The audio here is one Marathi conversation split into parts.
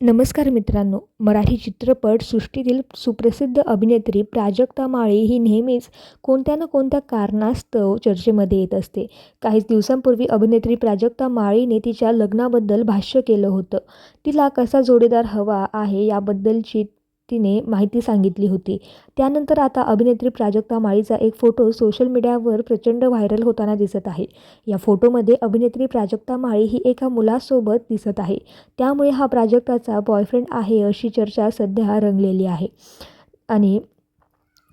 नमस्कार मित्रांनो मराठी चित्रपट सृष्टीतील सुप्रसिद्ध अभिनेत्री प्राजक्ता माळी ही नेहमीच कोणत्या ना कोणत्या कारणास्तव चर्चेमध्ये येत असते. काहीच दिवसांपूर्वी अभिनेत्री प्राजक्ता माळीने तिच्या लग्नाबद्दल भाष्य केलं होतं. तिला कसा जोडीदार हवा आहे याबद्दलची तिने माहिती सांगितली होती. त्यानंतर आता अभिनेत्री प्राजक्ता माळीचा एक फोटो सोशल मीडियावर प्रचंड व्हायरल होताना दिसत आहे. या फोटोमध्ये अभिनेत्री प्राजक्ता माळी ही एका मुलासोबत दिसत आहे. त्यामुळे हा प्राजक्ताचा बॉयफ्रेंड आहे अशी चर्चा सध्या रंगलेली आहे. आणि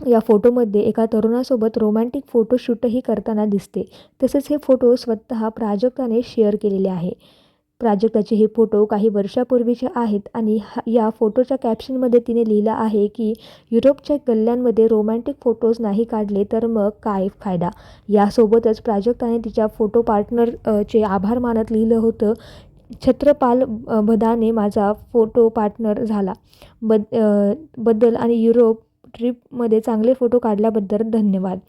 या फोटोमध्ये एका तरुणासोबत रोमॅन्टिक फोटोशूटही करताना दिसते. तसेच हे फोटो स्वतः प्राजक्ताने शेअर केलेले आहे. प्राजक्ताचे हे फोटो काही वर्षापूर्वीचे आहेत आणि या फोटोच्या कॅप्शनमध्ये तिने लिहिलं आहे की युरोपच्या गल्ल्यांमध्ये रोमॅन्टिक फोटोज नाही काढले तर मग काय फायदा? यासोबतच प्राजक्ताने तिच्या फोटो पार्टनरचे आभार मानत लिहिलं होतं छत्रपाल भदाने बदाने माझा फोटो पार्टनर झाला. बदबद्दल आणि युरोप ट्रिपमध्ये चांगले फोटो काढल्याबद्दल धन्यवाद.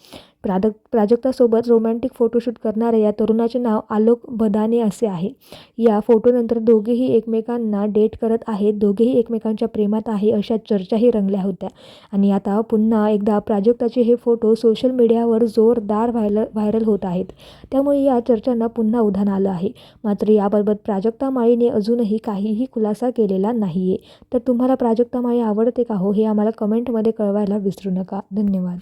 प्रादक प्राजक्तासोबत रोमॅन्टिक फोटोशूट करणाऱ्या या तरुणाचे नाव आलोक बदाने असे आहे. या फोटोनंतर दोघेही एकमेकांना डेट करत आहेत. दोघेही एकमेकांच्या प्रेमात आहे अशा चर्चाही रंगल्या होत्या. आणि आता पुन्हा एकदा प्राजक्ताचे हे फोटो सोशल मीडियावर जोरदार व्हायल व्हायरल होत आहेत. त्यामुळे या चर्चांना पुन्हा उधाण आलं आहे. मात्र याबाबत प्राजक्ता माळीने अजूनही काहीही खुलासा केलेला नाही आहे तर तुम्हाला प्राजक्ता माळी आवडते का हो हे आम्हाला कमेंटमध्ये कळवायला विसरू नका. धन्यवाद.